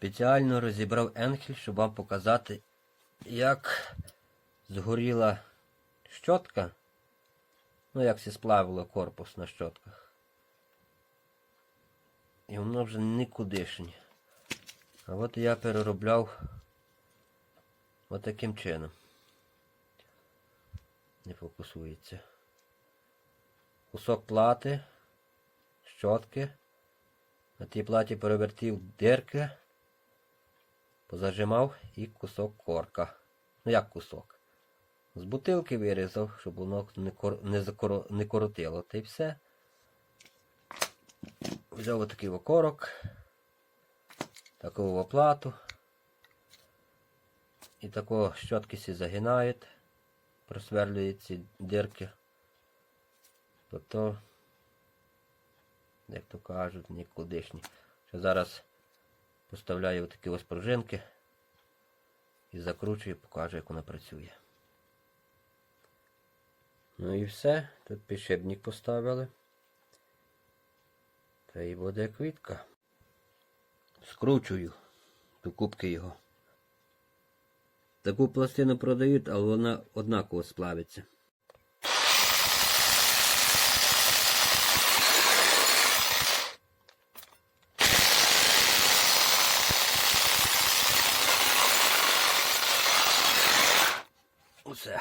Спеціально розібрав енхель, щоб вам показати, як згоріла щотка. Ну, як сі сплавило корпус на щотках. І воно вже нікудишнє. А от я переробляв от таким чином. Не фокусується. Кусок плати, щотки. На тій платі перевертів дирки, позажимав і кусок корка. Ну як кусок? З бутилки вирізав, щоб воно не, коротило. Та й все. Взяв отакий окорок, таку оплату. І такого щотки сі загинають, просверлюють ці дирки. Тобто, як то кажуть, нікудишні. Що зараз поставляю такі ось пружинки і закручую, покажу, як вона працює. Ну і все. Тут підшипник поставили. Та й буде квітка. Скручую до кубки його. Таку пластину продають, але вона однаково сплавиться. Усе.